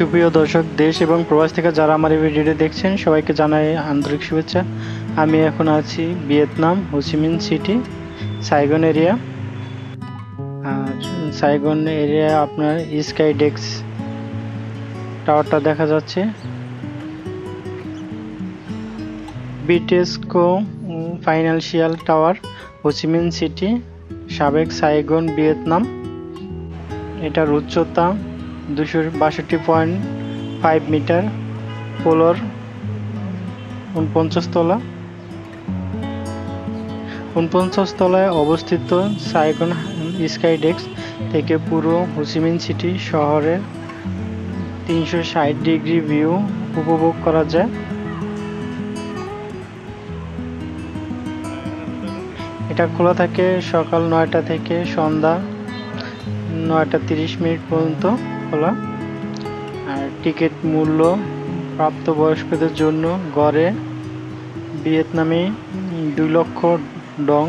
সুপ্রিয় দর্শক, দেশ এবং প্রবাস থেকে যারা আমার এই ভিডিওটি দেখছেন, সবাইকে জানাই আন্তরিক শুভেচ্ছা। আমি এখন আছি Vietnam Ho Chi Minh City, Saigon area. আর সাইগন এরিয়া আপনার স্কাই ডেক্স টাওয়ারটা দেখা যাচ্ছে। Bitexco financial tower Ho Chi Minh City, সাবেক সাইগন ভিয়েতনাম। এটার উচ্চতা দুশো বাষট্টি পয়েন্ট ফাইভ মিটার ফ্লোর উনপঞ্চাশ তলা। উনপঞ্চাশ তলায় অবস্থিত সাইগন স্কাই ডেক্স থেকে পুরো হোসিমিন সিটি শহরের তিনশো ষাট ডিগ্রি ভিউ উপভোগ করা যায়। এটা খোলা থাকে সকাল নয়টা থেকে সন্ধ্যা নয়টা তিরিশ মিনিট পর্যন্ত। খোলা। আর টিকিট মূল্য প্রাপ্তবয়স্কদের জন্য গড়ে ভিয়েতনামে দুই লক্ষ ডং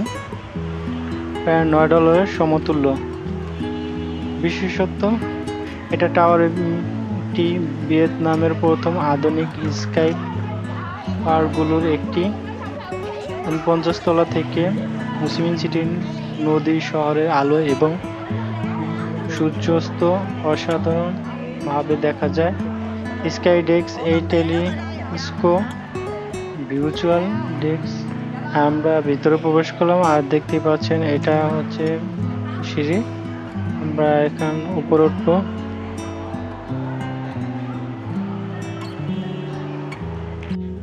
প্রায় নয় ডলারের সমতুল্য। বিশেষত্ব এটা টাওয়ারটি ভিয়েতনামের প্রথম আধুনিক স্কাই পার্কগুলোর একটি। উনপঞ্চাশ তলা থেকে মুসিমিন সিটির নদী শহরের আলো এবং সূর্যাস্ত অসাধারণভাবে দেখা যায়। স্কাই ডেস্ক এই টেলিস্কো ভিউচুয়াল ডেস্ক আমরা ভিতরে প্রবেশ করলাম আর দেখতে পাচ্ছেন এটা হচ্ছে সিঁড়ি। আমরা এখন উপরে উঠবো।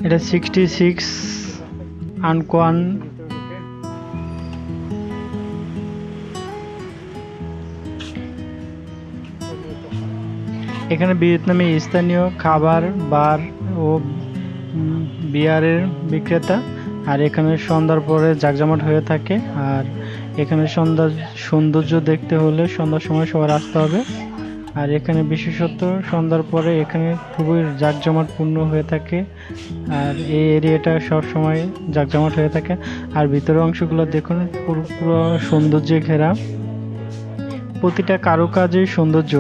এটা সিক্সটি সিক্স আনকোয়ান এখানে ভিয়েতনামে স্থানীয় খাবার, বার ও বিয়ারের বিক্রেতা। আর এখানে সন্ধ্যার পরে জাকজমাট হয়ে থাকে। আর এখানে সন্ধ্যার সৌন্দর্য দেখতে হলে সন্ধ্যার সময় সবার আসতে হবে। আর এখানে বিশেষত সন্ধ্যার পরে এখানে খুবই জাকজমাটপূর্ণ হয়ে থাকে। আর এই এরিয়াটা সব সময় জাকজমাট হয়ে থাকে। আর ভিতরের অংশগুলো দেখুন, পুরো পুরো সৌন্দর্যে ঘেরা। প্রতিটা কারুকাজেই সৌন্দর্য।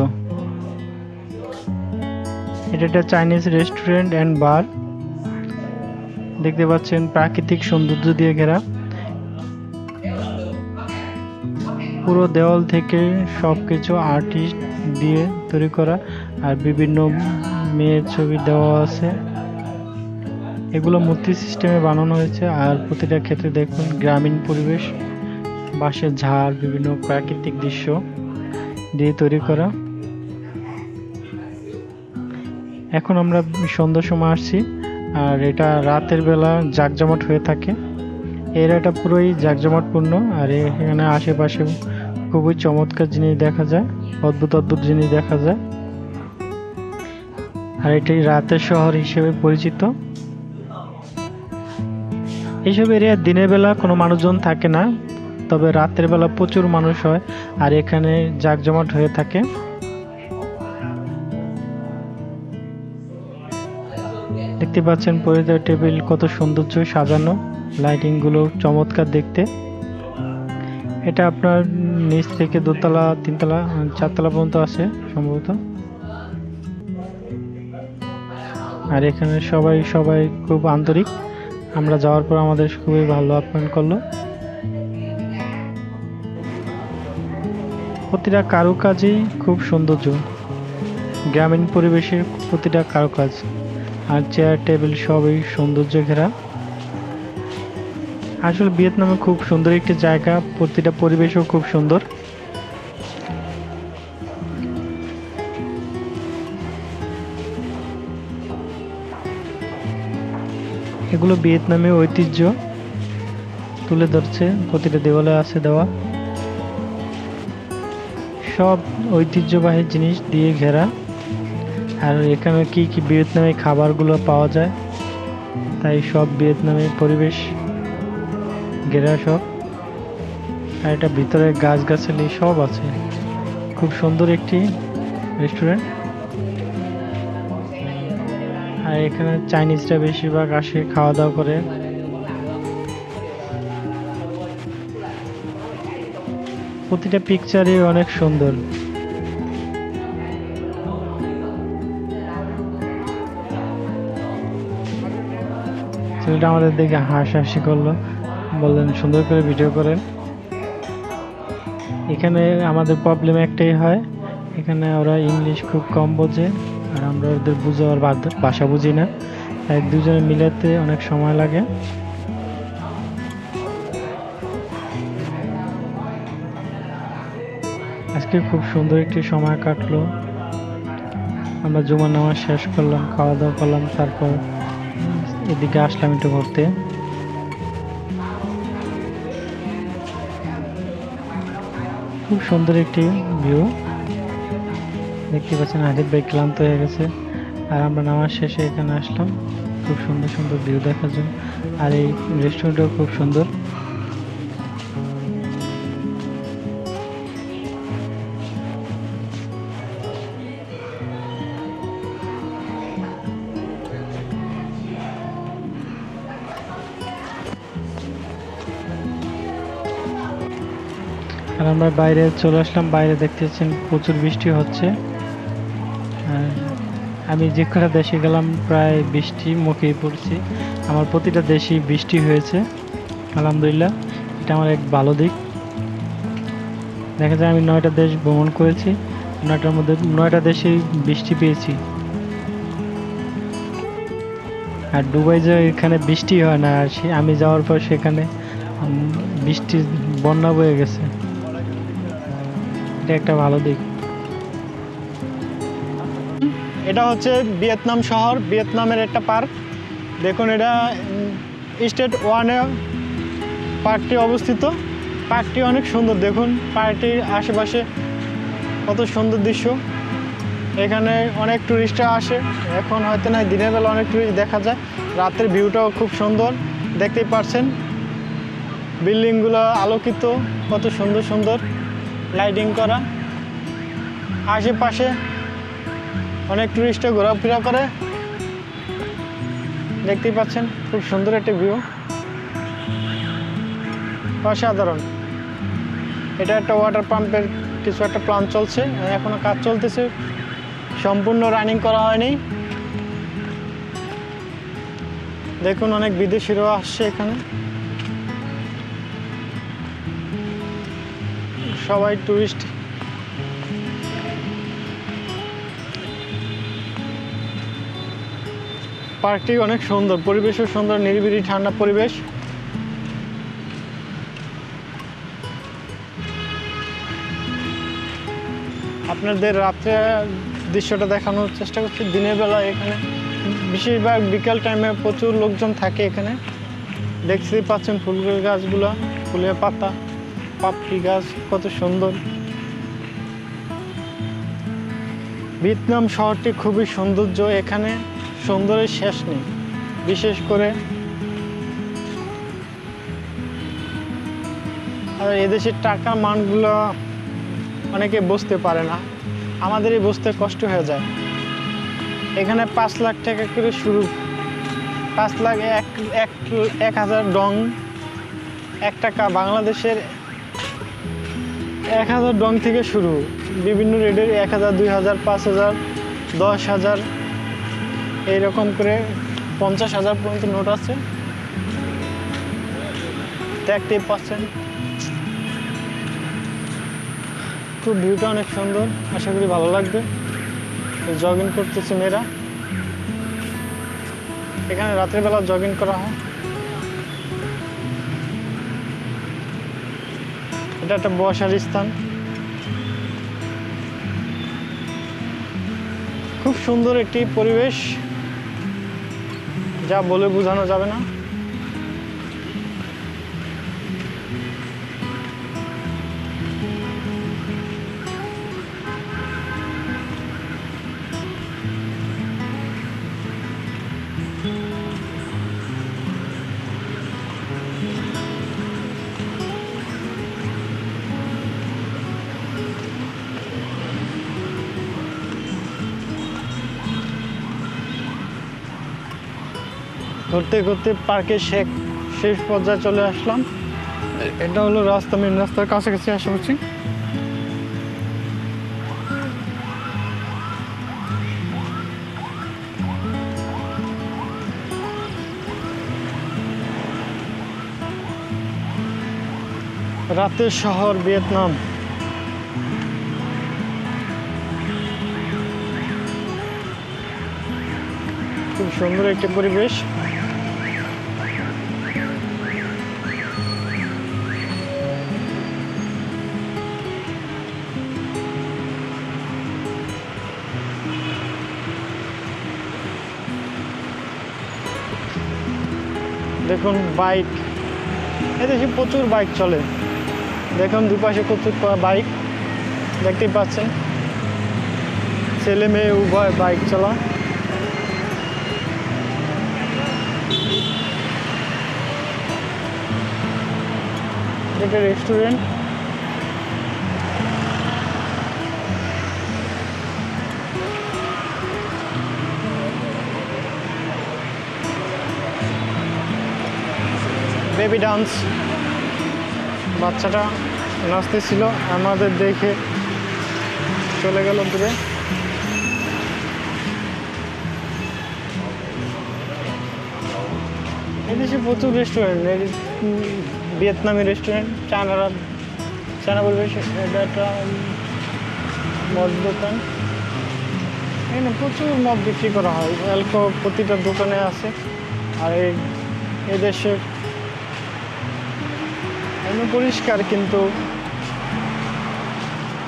এটা একটা চাইনিজ রেস্টুরেন্ট অ্যান্ড বার দেখতে পাচ্ছেন প্রাকৃতিক সৌন্দর্য দিয়ে ঘেরা। পুরো দেওয়াল থেকে সবকিছু আর্টিস্ট দিয়ে তৈরি করা আর বিভিন্ন মেয়ের ছবি দেওয়া আছে। এগুলো মূর্তি সিস্টেমে বানানো হয়েছে আর প্রতিটা ক্ষেত্রে দেখুন গ্রামীণ পরিবেশ, বাঁশের ঝাড়, বিভিন্ন প্রাকৃতিক দৃশ্য দিয়ে তৈরি করা। এখন আমরা সন্ধ্যার সময় আসছি, আর এটা রাতের বেলা জাকজমাট হয়ে থাকে। এরিয়াটা পুরোই জাকজমাটপূর্ণ আর এখানে আশেপাশে খুবই চমৎকার জিনিস দেখা যায়, অদ্ভুত অদ্ভুত জিনিস দেখা যায়। আর এটি রাতের শহর হিসেবে পরিচিত। এইসব এরিয়া দিনের বেলা কোনো মানুষজন থাকে না, তবে রাতের বেলা প্রচুর মানুষ হয়, আর এখানে জাকজমাট হয়ে থাকে। দেখতে পাচ্ছেন পরিচয় টেবিল কত সৌন্দর্য সাজানো লাইটিংগুলো চমৎকার দেখতে। এটা আপনার নিচ থেকে দোতলা, তিনতলা, চারতলা পর্যন্ত আছে সম্ভবত। আর এখানে সবাই সবাই খুব আন্তরিক। আমরা যাওয়ার পর আমাদের খুবই ভালো আপ্যায়ন করল। প্রতিটা কারুকাজই খুব সৌন্দর্য। গ্রামীণ পরিবেশের প্রতিটা কারুকাজ। আর চেয়ার টেবিল সবই সৌন্দর্য ঘেরা আসলে ভিয়েতনামে খুব সুন্দর একটি জায়গা, প্রতিটা পরিবেশও খুব সুন্দর। এগুলো ভিয়েতনামে ঐতিহ্য তুলে ধরছে, প্রতিটা দেওয়ালে আছে দেওয়া। সব ঐতিহ্যবাহী জিনিস দিয়ে ঘেরা। আর এখানে কি কি ভিয়েতনামি খাবারগুলো পাওয়া যায়? তাই সব ভিয়েতনামি পরিবেশ ঘেরা সব। আর এটা ভিতরে গাছগাছালি সব আছে। খুব সুন্দর একটি রেস্টুরেন্ট। আর এখানে চাইনিজরা বেশিরভাগ আসে খাওয়া দাওয়া করে। প্রতিটা পিকচারই অনেক সুন্দর। ছেলেটা আমাদের দেখে হাসাহাসি করল। বললেন, সুন্দর করে ভিডিও করেন। এখানে আমাদের প্রবলেম একটাই হয়, এখানে ওরা ইংলিশ খুব কম বোঝে, আর আমরা ওদের বাধ্য- ভাষা বুঝি না। এক দুজনে মিলাতে অনেক সময় লাগে। আজকে খুব সুন্দর একটি সময় কাটলো। আমরা জুমার নামাজ শেষ করলাম, খাওয়া দাওয়া করলাম, তারপর এদিকে আসলাম একটু ঘুরতে। খুব সুন্দর একটি ভিউ দেখতে পাচ্ছেন, হাজির বাইক ক্লান্ত হয়ে গেছে। আর আমরা নামার শেষে এখানে আসলাম। খুব সুন্দর সুন্দর ভিউ দেখার জন্য। আর এই রেস্টুরেন্টও খুব সুন্দর। আমরা বাইরে চলে আসলাম। বাইরে দেখতে পাচ্ছেন প্রচুর বৃষ্টি হচ্ছে। আমি যে কটা দেশে গেলাম প্রায় বৃষ্টি মুখেই পড়ছি। আমার প্রতিটা দেশেই বৃষ্টি হয়েছে আলহামদুলিল্লাহ। এটা আমার এক ভালো দিক। দেখা যায় আমি নয়টা দেশ ভ্রমণ করেছি নয়টার মধ্যে নয়টা দেশেই বৃষ্টি পেয়েছি। আর দুবাই যে এখানে বৃষ্টি হয় না আর আমি যাওয়ার পর সেখানে উম, বৃষ্টির বন্যা বয়ে গেছে। এটা একটা ভালো দিক। এটা হচ্ছে ভিয়েতনাম শহর, ভিয়েতনামের একটা পার্ক। দেখুন এটা স্টেট ওয়ানে পার্কটি অবস্থিত। পার্কটি অনেক সুন্দর, দেখুন পার্কটির আশেপাশে কত সুন্দর দৃশ্য। এখানে অনেক টুরিস্টরা আসে, এখন হয়তো না দিনের বেলা অনেক টুরিস্ট দেখা যায়। রাতের ভিউটাও খুব সুন্দর, দেখতেই পারছেন। বিল্ডিংগুলো আলোকিত, কত সুন্দর সুন্দর। লাইটিং করা। আশেপাশে অনেক টুরিস্টে ঘোরাফেরা করে। দেখতেই পাচ্ছেন, খুব সুন্দর একটা ভিউ অসাধারণ। এটা একটা ওয়াটার পাম্পের কিছু একটা প্ল্যান চলছে। এখনও কাজ চলতেছে। সম্পূর্ণ রানিং করা হয়নি। দেখুন অনেক বিদেশিরাও আসছে এখানে। সবাই টুরিস্ট। পার্কটি অনেক সুন্দর, পরিবেশও সুন্দর, নিরিবিলি, ঠান্ডা পরিবেশ। আপনাদের রাত্রে দৃশ্যটা দেখানোর চেষ্টা করছি। দিনের বেলা এখানে, বেশিরভাগ বিকেল টাইমে প্রচুর লোকজন থাকে এখানে। দেখতেই পাচ্ছেন ফুল গাছগুলো ফুলের পাতা। পাপড়ি গাছ, কত সুন্দর। ভিয়েতনাম শহরটি খুবই সৌন্দর্য, এখানে সৌন্দর্যের শেষ নেই। বিশেষ করে আর এদেশের টাকা মানগুলো অনেকে বুঝতে পারে না। আমাদেরই বুঝতে কষ্ট হয়ে যায়। এখানে পাঁচ লাখ টাকা করে শুরু। পাঁচ লাখ এক এক এক হাজার ডং, এক টাকা। বাংলাদেশের এক হাজার ডং থেকে শুরু। বিভিন্ন রেটের এক হাজার, দুই হাজার, পাঁচ হাজার, দশ হাজার, এইরকম করে পঞ্চাশ হাজার পর্যন্ত নোট আছে। দেখতেই পাচ্ছেন। খুব ভিউটা অনেক সুন্দর, আশা করি ভালো লাগবে। জগিং করতেছে মেয়েরা। এখানে রাতের বেলা জগিং করা হয়। এটা একটা বসার স্থান। খুব সুন্দর একটি পরিবেশ যা বলে বোঝানো যাবে না। ঘুরতে ঘুরতে পার্কের শেখ শেষ পর্যায়ে চলে আসলাম। এটা হলো রাস্তা মেন রাস্তার কাছাকাছি আসা উচিত রাতের শহর ভিয়েতনাম। খুব সুন্দর একটি পরিবেশ। দেখুন বাইক। এদেশে প্রচুর বাইক চলে। দেখুন দুপাশে প্রচুর বাইক। দেখতেই পাচ্ছেন। ছেলে মেয়ে উভয় বাইক চলা। এটা রেস্টুরেন্ট বেবি ডান্স। বাচ্চাটা নাচতেছিল আমাদের দেখে চলে গেল দূরে। এদেশে প্রচুর রেস্টুরেন্ট ভিয়েতনামি রেস্টুরেন্ট চায়নারা চায়না বলবে এটা একটা মদ দোকান। এখানে প্রচুর মদ বিক্রি করা হয় অ্যালকো প্রতিটা দোকানে আছে। আর এই এদেশের এমনি পরিষ্কার, কিন্তু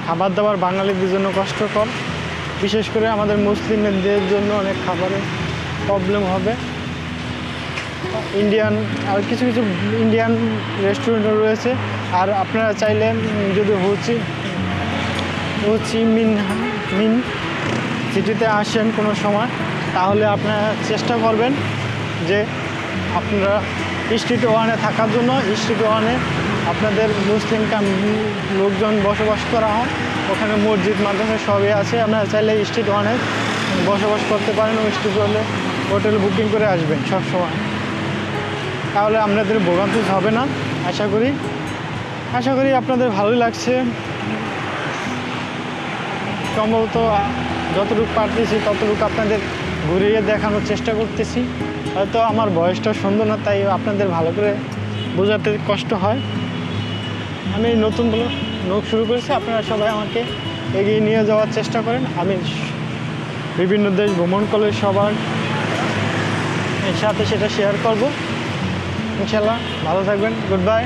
খাবার দাবার বাঙালিদের জন্য কষ্টকর। বিশেষ করে আমাদের মুসলিমদের জন্য অনেক খাবারের প্রবলেম হবে। ইন্ডিয়ান আর কিছু কিছু ইন্ডিয়ান রেস্টুরেন্টও রয়েছে। আর আপনারা চাইলে যদি হচ্ছে হচ্ছে মিন মিন সিটিতে আসেন কোনো সময়, তাহলে আপনারা চেষ্টা করবেন যে আপনারা স্ট্রিট ওয়ানে থাকার জন্য স্ট্রিট ওয়ানে আপনাদের মুসলিম লোকজন বসবাস করা হয়। ওখানে মসজিদ, মাদ্রাসা সবই আছে। আপনারা চাইলে স্ট্রিট ওয়ানে বসবাস করতে পারেন ওই স্ট্রিট ওয়ানে হোটেল বুকিং করে আসবেন সব সময় তাহলে আপনাদের ভোগান্তি হবে না, আশা করি। আশা করি আপনাদের ভালোই লাগছে। সম্ভবত যতটুকু পারতেছি, ততটুকু আপনাদের ঘুরিয়ে দেখানোর চেষ্টা করতেছি। হয়তো আমার বয়সটা সুন্দর না, তাই আপনাদের ভালো করে বোঝাতে কষ্ট হয়। আমি নতুন বলে নোক শুরু করেছি, আপনারা সবাই আমাকে এগিয়ে নিয়ে যাওয়ার চেষ্টা করেন। আমি বিভিন্ন দেশ ভ্রমণ করলে সবার সাথে সেটা শেয়ার করব। ইনশাল্লাহ ভালো থাকবেন গুড বাই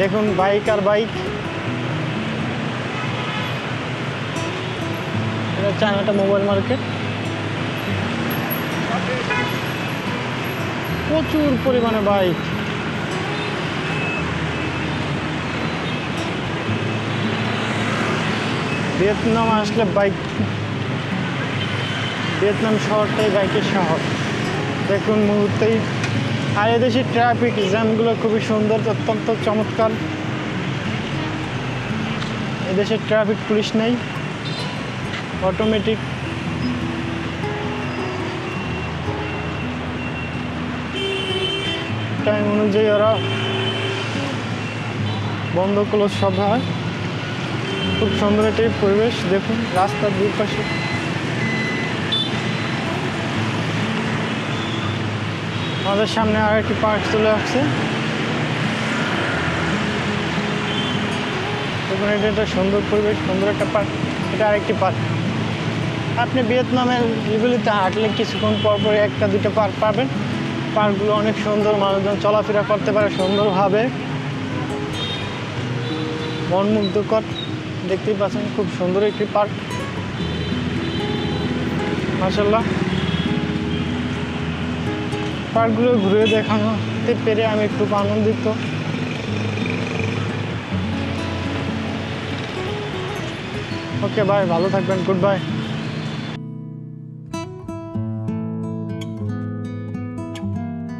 দেখুন বাইক আর বাইক এটা চায়নাটা মোবাইল মার্কেট প্রচুর পরিমাণে বাইক ভিয়েতনাম আসলে বাইক ভিয়েতনাম শহরটাই বাইকের শহর। দেখুন মুহূর্তেই আর এদেশের ট্রাফিক জ্যামগুলো খুবই সুন্দর, অত্যন্ত চমৎকার। এদেশের ট্রাফিক পুলিশ নেই, অটোমেটিক। টাইম অনুযায়ী ওরা বন্ধ ক্লোজ সব হয়। খুব সুন্দর একটি পরিবেশ, দেখুন, রাস্তার দুই পাশে আমাদের সামনে আর একটি পার্ক চলে আসছে। দেখুন, এটা একটা সুন্দর পরিবেশ, সুন্দর একটা পার্ক, এটা আরেকটি পার্ক। আপনি ভিয়েতনামের এগুলিতে হাঁটলে কিছুক্ষণ পর পর একটা, দুটো পার্ক পাবেন। পার্কগুলো অনেক সুন্দর, মানুষজন চলাফেরা করতে পারে সুন্দরভাবে। মনমুগ্ধকর দেখতেই পাচ্ছেন, খুব সুন্দর একটি পার্ক। মাসাল্লাহ পার্কগুলো ঘুরে দেখানোতে পেরে আমি খুব আনন্দিত। ওকে বাই ভালো থাকবেন গুড বাই